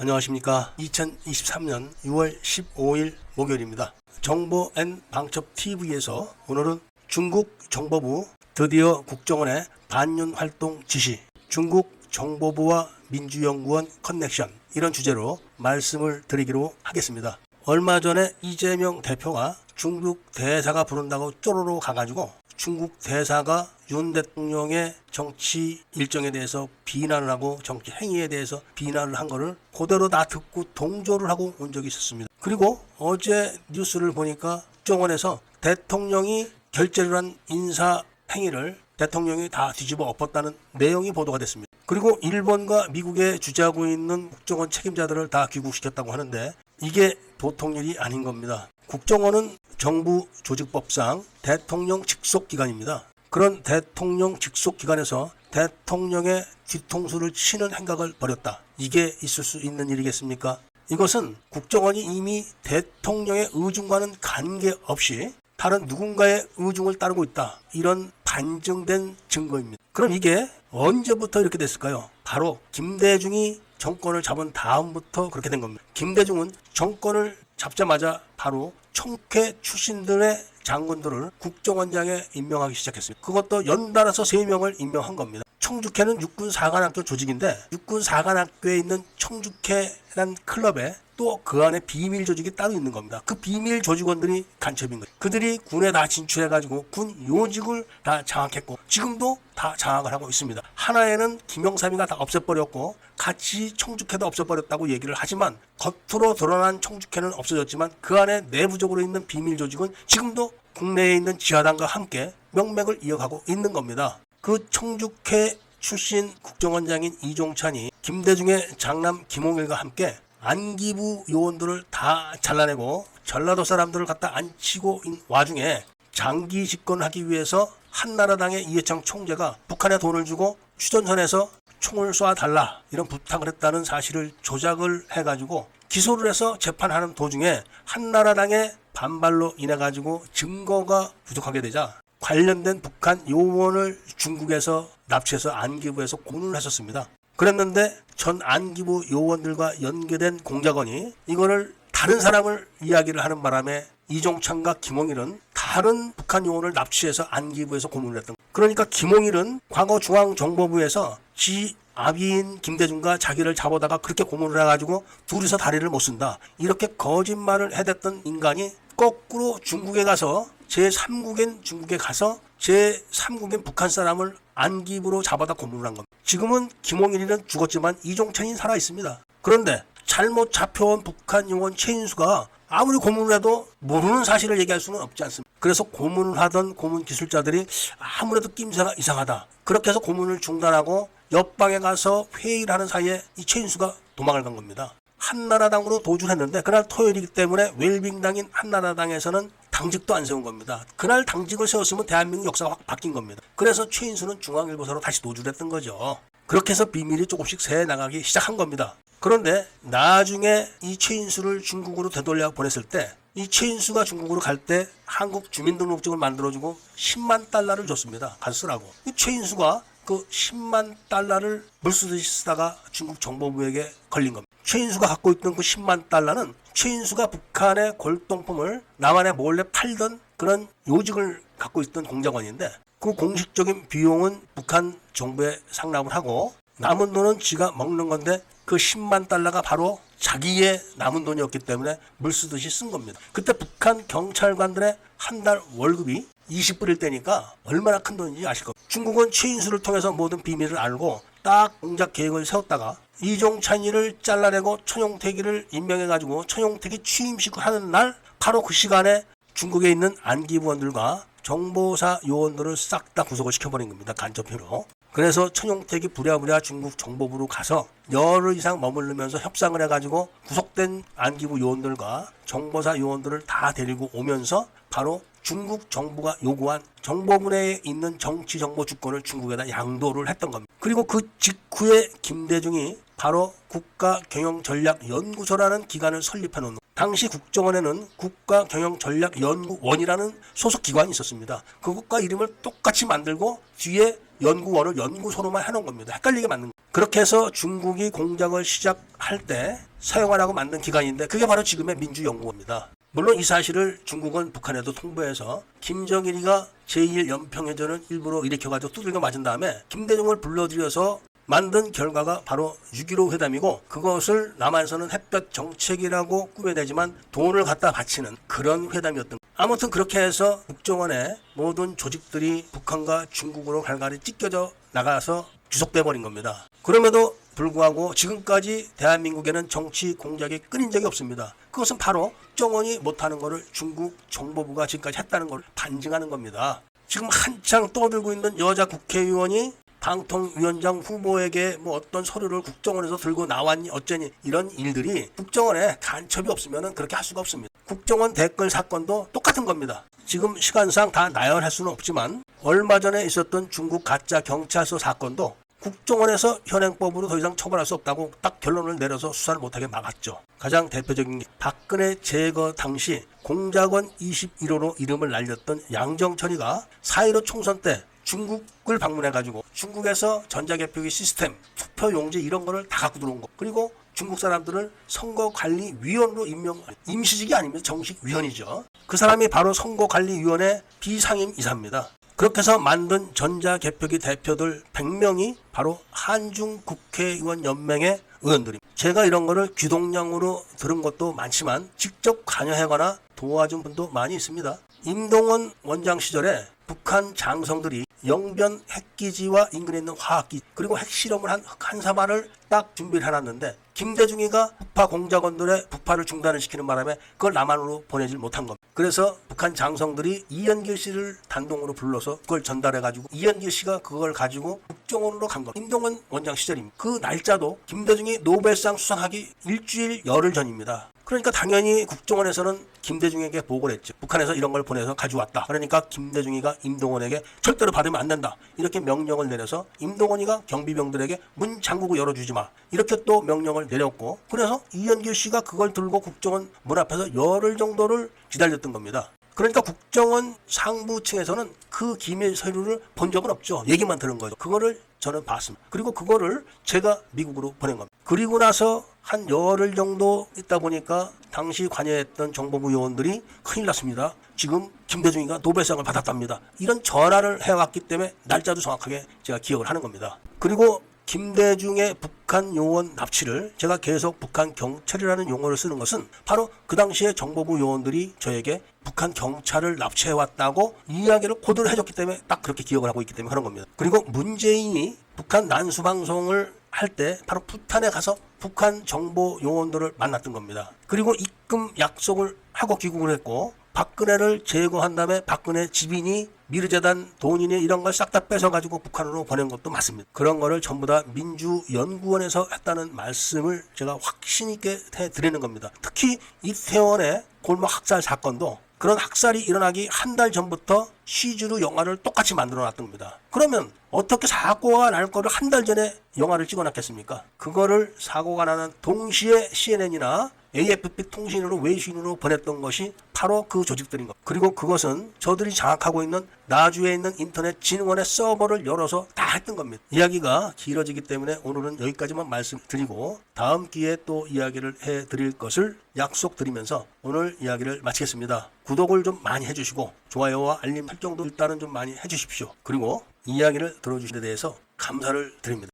안녕하십니까. 2023년 6월 15일 목요일입니다. 정보 N 방첩 TV에서 오늘은 중국 정보부 드디어 국정원의 반윤 활동 지시, 중국 정보부와 민주연구원 커넥션 이런 주제로 말씀을 드리기로 하겠습니다. 얼마 전에 이재명 대표가 중국 대사가 부른다고 쪼로로 가가지고 중국 대사가 윤 대통령의 정치 일정에 대해서 비난을 하고 정치 행위에 대해서 비난을 한 거를 그대로 다 듣고 동조를 하고 온 적이 있었습니다. 그리고 어제 뉴스를 보니까 국정원에서 대통령이 결재를 한 인사 행위를 대통령이 다 뒤집어 엎었다는 내용이 보도가 됐습니다. 그리고 일본과 미국에 주재하고 있는 국정원 책임자들을 다 귀국시켰다고 하는데 이게 보통 일이 아닌 겁니다. 국정원은 정부 조직법상 대통령 직속 기관입니다. 그런 대통령 직속 기관에서 대통령의 뒤통수를 치는 행각을 벌였다. 이게 있을 수 있는 일이겠습니까? 이것은 국정원이 이미 대통령의 의중과는 관계없이 다른 누군가의 의중을 따르고 있다. 이런 반증된 증거입니다. 그럼 이게 언제부터 이렇게 됐을까요? 바로 김대중이 정권을 잡은 다음부터 그렇게 된 겁니다. 김대중은 정권을 잡자마자 바로 청회 출신들의 장군들을 국정원장에 임명하기 시작했습니다. 그것도 연달아서 3명을 임명한 겁니다. 청주회는 육군 사관학교 조직인데 육군 사관학교에 있는 청주회란 클럽에 또 그 안에 비밀 조직이 따로 있는 겁니다. 그 비밀 조직원들이 간첩인 거예요. 그들이 군에 다 진출해가지고 군 요직을 다 장악했고 지금도 다 장악을 하고 있습니다. 하나에는 김영삼이가 다 없애버렸고 같이 청주회도 없애버렸다고 얘기를 하지만 겉으로 드러난 청주회는 없어졌지만 그 안에 내부적으로 있는 비밀 조직은 지금도 국내에 있는 지하당과 함께 명맥을 이어가고 있는 겁니다. 그 청주회 출신 국정원장인 이종찬이 김대중의 장남 김홍일과 함께 안기부 요원들을 다 잘라내고 전라도 사람들을 갖다 앉히고 와중에 장기 집권하기 위해서 한나라당의 이해창 총재가 북한에 돈을 주고 휴전선에서 총을 쏴달라 이런 부탁을 했다는 사실을 조작을 해가지고 기소를 해서 재판하는 도중에 한나라당의 반발로 인해 가지고 증거가 부족하게 되자 관련된 북한 요원을 중국에서 납치해서 안기부에서 고문을 했었습니다. 그랬는데 전 안기부 요원들과 연계된 공작원이 이거를 다른 사람을 이야기를 하는 바람에 이종찬과 김홍일은 다른 북한 요원을 납치해서 안기부에서 고문을 했던 거예요. 그러니까 김홍일은 과거 중앙정보부에서 지 아비인 김대중과 자기를 잡아다가 그렇게 고문을 해가지고 둘이서 다리를 못 쓴다. 이렇게 거짓말을 해댔던 인간이 거꾸로 중국에 가서 제3국인 중국에 가서 제3국인 북한 사람을 안기부로 잡아다 고문을 한 겁니다. 지금은 김홍일이는 죽었지만 이종찬이 살아 있습니다. 그런데 잘못 잡혀온 북한 요원 최인수가 아무리 고문을 해도 모르는 사실을 얘기할 수는 없지 않습니까? 그래서 고문을 하던 고문 기술자들이 아무래도 낌새가 이상하다. 그렇게 해서 고문을 중단하고 옆방에 가서 회의를 하는 사이에 이 최인수가 도망을 간 겁니다. 한나라당으로 도주를 했는데 그날 토요일이기 때문에 웰빙당인 한나라당에서는 당직도 안 세운 겁니다. 그날 당직을 세웠으면 대한민국 역사가 확 바뀐 겁니다. 그래서 최인수는 중앙일보사로 다시 도주를 했던 거죠. 그렇게 해서 비밀이 조금씩 새 나가기 시작한 겁니다. 그런데 나중에 이 최인수를 중국으로 되돌려 보냈을 때 이 최인수가 중국으로 갈 때 한국 주민등록증을 만들어주고 10만 달러를 줬습니다. 가서 쓰라고. 이 최인수가 그 10만 달러를 물쓰듯이 쓰다가 중국 정보부에게 걸린 겁니다. 최인수가 갖고 있던 그 10만 달러는 최인수가 북한의 골동품을 남한에 몰래 팔던 그런 요직을 갖고 있던 공작원인데 그 공식적인 비용은 북한 정부에 상납을 하고 남은 돈은 지가 먹는 건데 그 10만 달러가 바로 자기의 남은 돈이었기 때문에 물 쓰듯이 쓴 겁니다. 그때 북한 경찰관들의 한 달 월급이 20불일 때니까 얼마나 큰 돈인지 아실 겁니다. 중국은 최인수를 통해서 모든 비밀을 알고 딱 공작 계획을 세웠다가 이종찬이를 잘라내고 천용택이를 임명해가지고 천용택이 취임식을 하는 날 바로 그 시간에 중국에 있는 안기부원들과 정보사 요원들을 싹 다 구속을 시켜버린 겁니다. 간접표로. 그래서 천용택이 부랴부랴 중국 정보부로 가서 열흘 이상 머무르면서 협상을 해가지고 구속된 안기부 요원들과 정보사 요원들을 다 데리고 오면서 바로 중국 정부가 요구한 정보부 내에 있는 정치 정보 주권을 중국에다 양도를 했던 겁니다. 그리고 그 직후에 김대중이 바로 국가경영전략연구소라는 기관을 설립해 놓은 당시 국정원에는 국가경영전략연구원이라는 소속 기관이 있었습니다. 그것과 이름을 똑같이 만들고 뒤에 연구원을 연구소로만 해놓은 겁니다. 헷갈리게 만든 거예요. 그렇게 해서 중국이 공작을 시작할 때 사용하라고 만든 기관인데 그게 바로 지금의 민주연구원입니다. 물론 이 사실을 중국은 북한에도 통보해서 김정일이가 제1연평해전을 일부러 일으켜가지고 두들겨 맞은 다음에 김대중을 불러들여서 만든 결과가 바로 6.15 회담이고 그것을 남한에서는 햇볕 정책이라고 꾸며내지만 돈을 갖다 바치는 그런 회담이었던 아무튼 그렇게 해서 국정원의 모든 조직들이 북한과 중국으로 갈갈이 찢겨져 나가서 귀속돼 버린 겁니다. 그럼에도 불구하고 지금까지 대한민국에는 정치 공작이 끊인 적이 없습니다. 그것은 바로 국정원이 못하는 것을 중국 정보부가 지금까지 했다는 걸 반증하는 겁니다. 지금 한창 떠들고 있는 여자 국회의원이 방통위원장 후보에게 뭐 어떤 서류를 국정원에서 들고 나왔니 어쩌니 이런 일들이 국정원에 간첩이 없으면 그렇게 할 수가 없습니다. 국정원 댓글 사건도 똑같은 겁니다. 지금 시간상 다 나열할 수는 없지만 얼마 전에 있었던 중국 가짜 경찰서 사건도 국정원에서 현행법으로 더 이상 처벌할 수 없다고 딱 결론을 내려서 수사를 못하게 막았죠. 가장 대표적인 게 박근혜 제거 당시 공작원 21호로 이름을 날렸던 양정철이가 4.15 총선 때 중국을 방문해가지고 중국에서 전자개표기 시스템, 투표 용지 이런 거를 다 갖고 들어온 거. 그리고 중국 사람들을 선거관리위원으로 임명, 임시직이 아니면 정식 위원이죠. 그 사람이 바로 선거관리위원회 비상임 이사입니다. 그렇게 해서 만든 전자개표기 대표들 100명이 바로 한중 국회의원 연맹의 의원들입니다. 제가 이런 거를 귀동량으로 들은 것도 많지만 직접 관여하거나 도와준 분도 많이 있습니다. 임동원 원장 시절에 북한 장성들이 영변 핵기지와 인근에 있는 화학기 그리고 핵실험을 한 한사발을 딱 준비를 해놨는데 김대중이가 북파 공작원들의 북파를 중단을 시키는 바람에 그걸 남한으로 보내질 못한 겁니다. 그래서 북한 장성들이 이현길 씨를 단독으로 불러서 그걸 전달해가지고 이현길 씨가 그걸 가지고 국정원으로 간 겁니다. 임동원 원장 시절입니다. 그 날짜도 김대중이 노벨상 수상하기 일주일 열흘 전입니다. 그러니까 당연히 국정원에서는 김대중에게 보고를 했죠. 북한에서 이런 걸 보내서 가져왔다. 그러니까 김대중이가 임동원에게 절대로 받으면 안 된다. 이렇게 명령을 내려서 임동원이가 경비병들에게 문 잠그고 열어주지 마. 이렇게 또 명령을 내렸고 그래서 이현길 씨가 그걸 들고 국정원 문 앞에서 열흘 정도를 기다렸던 겁니다. 그러니까 국정원 상부층에서는 그 기밀 서류를 본 적은 없죠. 얘기만 들은 거죠. 그거를 저는 봤습니다. 그리고 그거를 제가 미국으로 보낸 겁니다. 그리고 나서 한 열흘 정도 있다 보니까 당시 관여했던 정보부 요원들이 큰일 났습니다. 지금 김대중이가 노벨상을 받았답니다. 이런 전화를 해왔기 때문에 날짜도 정확하게 제가 기억을 하는 겁니다. 그리고 김대중의 북한 요원 납치를 제가 계속 북한 경찰이라는 용어를 쓰는 것은 바로 그 당시에 정보부 요원들이 저에게 북한 경찰을 납치해 왔다고 이야기를 코드를 해줬기 때문에 딱 그렇게 기억을 하고 있기 때문에 그런 겁니다. 그리고 문재인이 북한 난수 방송을 할 때 바로 부탄에 가서 북한 정보 요원들을 만났던 겁니다. 그리고 입금 약속을 하고 귀국을 했고 박근혜를 제거한 다음에 박근혜 집인이 미르재단 돈이니 이런 걸 싹 다 뺏어가지고 북한으로 보낸 것도 맞습니다. 그런 거를 전부 다 민주연구원에서 했다는 말씀을 제가 확신 있게 해드리는 겁니다. 특히 이태원의 골목 학살 사건도 그런 학살이 일어나기 한 달 전부터 시즈루 영화를 똑같이 만들어 놨던 겁니다. 그러면 어떻게 사고가 날 거를 한 달 전에 영화를 찍어 놨겠습니까? 그거를 사고가 나는 동시에 CNN이나 AFP 통신으로 외신으로 보냈던 것이 바로 그 조직들인 것. 그리고 그것은 저들이 장악하고 있는 나주에 있는 인터넷 진흥원의 서버를 열어서 다 했던 겁니다. 이야기가 길어지기 때문에 오늘은 여기까지만 말씀드리고 다음 기회에 또 이야기를 해 드릴 것을 약속드리면서 오늘 이야기를 마치겠습니다. 구독을 좀 많이 해주시고 좋아요와 알림 설정도 일단은 좀 많이 해주십시오. 그리고 이야기를 들어주신 데 대해서 감사를 드립니다.